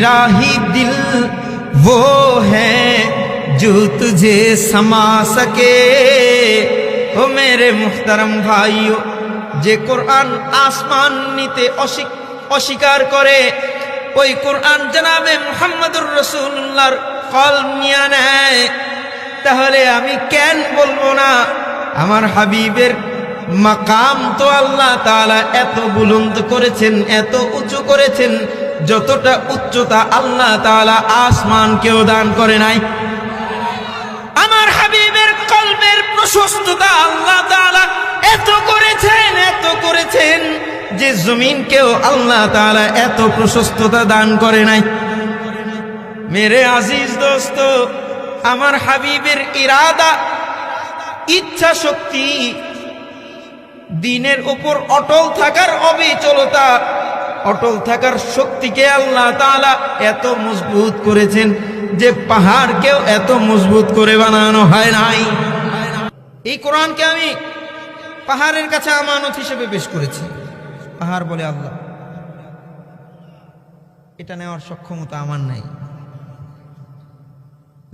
मेरा ही दिल वो है जो तुझे समा सके ও মেরে মুহতারাম ভাইও যে কোরআন আসমান নিতে অস্বী- অস্বীকার করে ওই কোরআন জানাবে মুহাম্মদুর রসুল্লাহর ফল নিয়ে নেয় তাহলে আমি কেন বলবো না আমার হাবিবের মাকাম তো আল্লাহ তাআলা এত বুলন্দ করেছেন এত উঁচু করেছেন যতটা উচ্চতা আল্লাহ তাআলা আসমানকেও দান করে নাই। আমার হাবিবের কলবের প্রশস্ততা আল্লাহ তাআলা এত করেছেন এত করেছেন যে জমিনকেও আল্লাহ তালা এত প্রশস্ততা দান করে নাই। মেরে আজিজ দোস্ত, আমার হাবিবের ইরাদা, ইচ্ছা শক্তি, দিনের উপর অটল থাকার অবিচলতা অটল থাকার শক্তিকে আল্লাহ তাআলা এত মজবুত করেছেন যে পাহাড়কেও এত মজবুত করে বানানো হয় নাই। এই কোরআনকে আমি পাহাড়ের কাছে আমানত হিসেবে পেশ করেছি। পাহাড় বলে আল্লাহ। এটা নেওয়ার সক্ষমতা আমার নাই।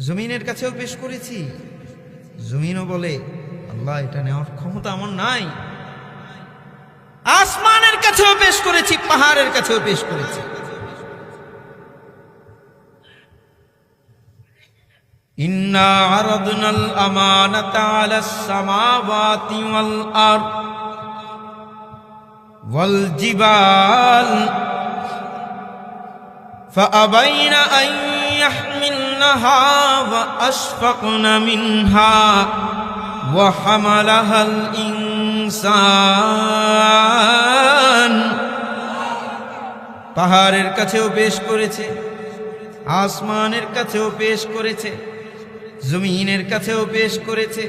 জমিনের কাছেও পেশ করেছি। জমিনও বলে, আল্লাহ, এটা নেওয়ার ক্ষমতা আমার নাই। আসমানের কাছেও পেশ করেছি পাহাড়ের কাছেও পেশ করেছি إنا عرضنا الأمانة على السماوات والأرض والجبال فأبين أن يحملنها وأشفقن منها وحملها الإنسان পাহাড়ের কাছেও পেশ করেছে, আসমানের কাছেও পেশ করেছে, জমিনের কাছেও পেশ করেছে,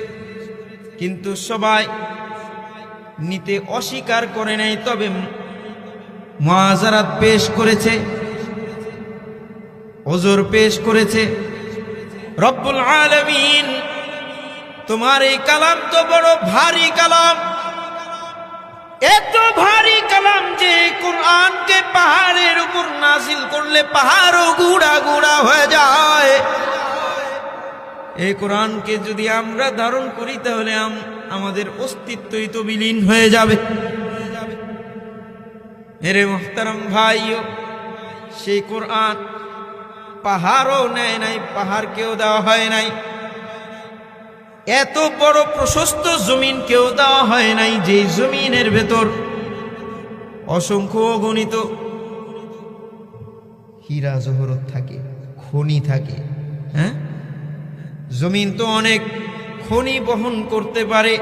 কিন্তু সবাই নিতে অস্বীকার করে নাই, তবে মহাজারাত পেশ করেছে, ওজোর পেশ করেছে, রব্বুল আলমিন, তোমার এই কালাম তো বড় ভারী কালাম। এত ভারী কালাম যে কোরআনকে পাহাড়ের উপর নাজিল করলে পাহাড়ও গুড়া গুড়া হয়ে যায়। এই কোরআনকে যদি আমরা ধারণ করি, তাহলে আম- আমাদের অস্তিত্বই তো বিলীন হয়ে যাবে। মেরে মোহতারাম ভাইও, সেই কোরআন পাহাড়ও নেয় নাই, পাহাড়কেও দেওয়া হয় নাই। এত বড় প্রশস্ত জমিন কেউ দেওয়া হয় নাই যে জমিনের ভেতর। অসংখ্য অগণিত হীরা জহরত থাকে, খনি থাকে হ্যাঁ? জমিন তো অনেক খনি বহন করতে পারে,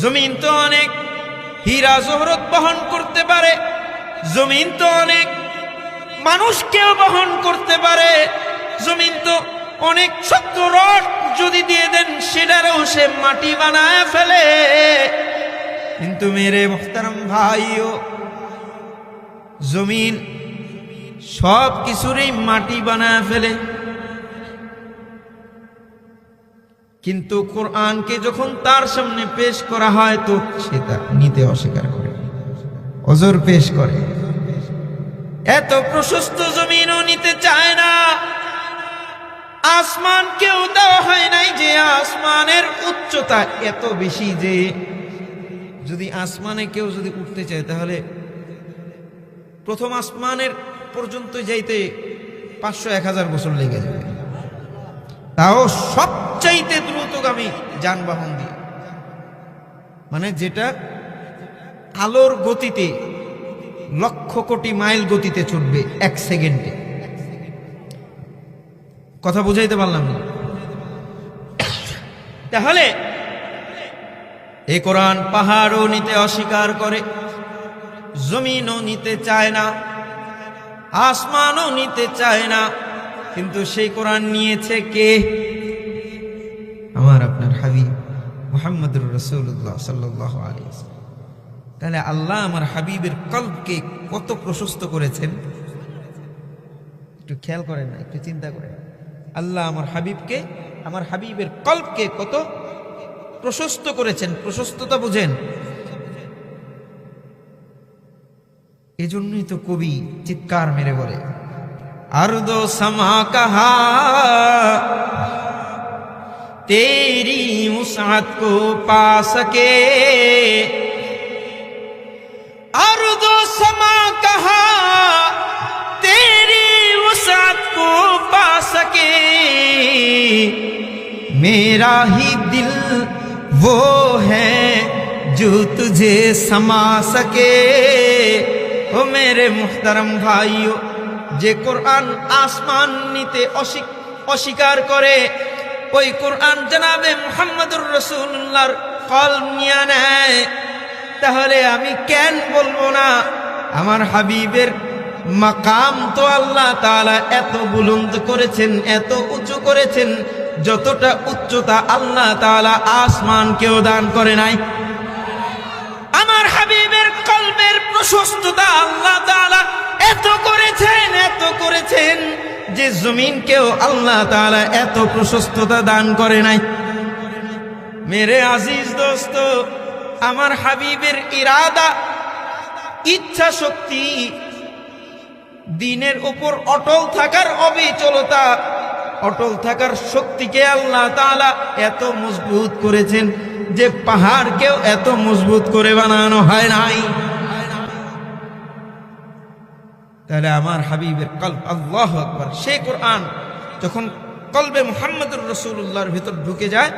জমিন তো অনেক হীরা জহরত বহন করতে পারে, জমিন তো অনেক মানুষকেও বহন করতে পারে, জমিন তো অনেক শক্ত রড যদি দিয়ে দেন, সেটারও সে মাটি বানায় ফেলে। কিন্তু মেরে মোহতারাম ভাইও, জমিন সব কিছুরই মাটি বানায় ফেলে। কিন্তু কোরআনকে যখন তার সামনে পেশ করা হয়, তো সে তা নিতে অস্বীকার করে। অজর পেশ করে। এত প্রশস্ত জমিনও নিতে চায় না। আসমান কেউ দেওয়া হয় নাই যে আসমানের উচ্চতা এত বেশি যে যদি আসমানে কেউ যদি উঠতে চায়, তাহলে প্রথম আসমানের পর্যন্ত যাইতে পাঁচশো এক হাজার বছর লেগে যাবে। তাও সবচাইতে দ্রুতগামী যানবাহন দিয়ে। মানে যেটা আলোর গতিতে, লক্ষ কোটি মাইল গতিতে ছুটবে এক সেকেন্ডে। কথা বুঝাইতে পারলাম না। তাহলে এ কোরআন পাহাড়ও নিতে অস্বীকার করে জমিনও নিতে চায় না আসমানও নিতে চায় না কিন্তু সেই কোরআন নিয়েছে কে? আমার আপনার হাবিব মোহাম্মদুর রসুল্লাহ সাল্লাহ আলী তাহলে আল্লাহ আমার হাবিবের কল্পকে কত প্রশস্ত করেছেন? একটু খেয়াল করেন না একটু চিন্তা করেন। আল্লাহ আমার হাবিবকে, আমার হাবিবের কল্পকে কত প্রশস্ত করেছেন, প্রশস্ততা বুঝেন। এজন্যই তো কবি চিৎকার মেরে বলে আর সমা কাহা, তেরি মুসাদ কো পা সকে। मेरा ही दिल वो है जो तुझे समा सके ও মেরে মুহতারম ভাইও যে কোরআন আসমান নিতে অস্বী- অস্বীকার করে ওই কোরআন জানাবে মুহাম্মদুর রসুল্লাহর কল নিয়ে নেয় তাহলে আমি কেন বলবো না আমার হাবিবের মাকাম তো আল্লাহ তাআলা এত বুলন্দ করেছেন এত উঁচু করেছেন যতটা উচ্চতা আল্লাহ তাআলা আসমানকেও দান করে নাই। আমার হাবিবের কলবের প্রশস্ততা আল্লাহ তাআলা এত করেছেন এত করেছেন যে জমিনকেও আল্লাহ তাআলা এত প্রশস্ততা দান করে নাই। মেরে আজিজ দোস্ত, আমার হাবিবের ইরাদা, ইচ্ছা শক্তি, দিনের উপর অটল থাকার অবিচলতা অটল থাকার শক্তিকে আল্লাহ তালা এত মজবুত করেছেন যে পাহাড়কেও এত মজবুত করে বানানো হয় নাই। তাহলে আমার হাবিবের কল্প, আল্লাহ আকবার। সে কোরআন যখন কলবে মুহাম্মদুর রসুল্লাহর ভিতর ঢুকে যায়,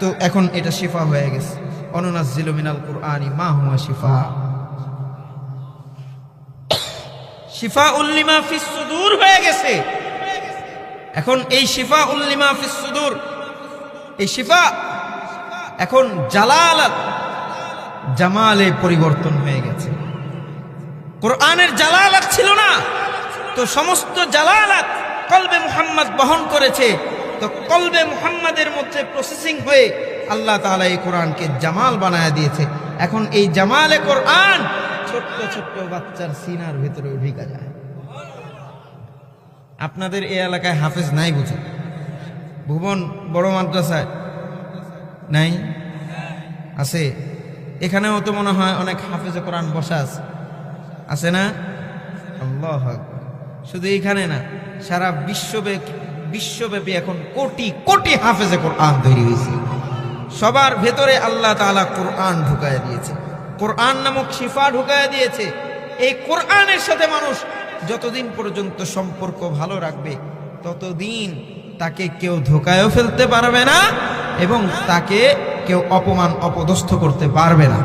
তো এখন এটা শিফা হয়ে গেছে। অনুনাজিল মিনাল কোরআনি, মা হুয়া শিফা। শিফা উল্লিমা ফিস সুদূর হয়ে গেছে। এখন এই শিফা উল্লিমা ফিস সুদূর। এই শিফা এখন জালালাত জামালে পরিবর্তন হয়ে গেছে। কোরআনের জালালাত ছিল না, তো সমস্ত জালালাত কলবে মুহাম্মদ বহন করেছে। তো কলবে মুহাম্মাদের মধ্যে প্রসেসিং হয়ে আল্লাহ তাআলা এই কোরআনকে জামাল বানায় দিয়েছে। এখন এই জামালে কোরআন ছোট্ট ছোট্ট বাচ্চার সিনার ভিতরে ঢুকা যায়। আপনাদের এই এলাকায় হাফেজ নাই বুঝে? ভুবন, বড় মাদ্রাসায় নাই? আছে। এখানেও তো মনে হয় অনেক হাফেজে কোরআন বসা আছে। আছে না? আল্লাহ শুধু এখানে না, সারা বিশ্বব্যাপী বিশ্বব্যাপী এখন কোটি কোটি হাফেজে কোরআন তৈরি হয়েছে। সবার ভেতরে আল্লাহ তাআলা কোরআন ঢুকায় দিয়েছে। কোরআন নামক শিফা ঢুকায় দিয়েছে। এই কোরআনের সাথে মানুষ যতদিন পর্যন্ত সম্পর্ক ভালো রাখবে, ততদিন তাকে কেউ ধোকায়ও ফেলতে পারবে না এবং তাকে কেউ অপমান, অপদস্থ করতে পারবে না।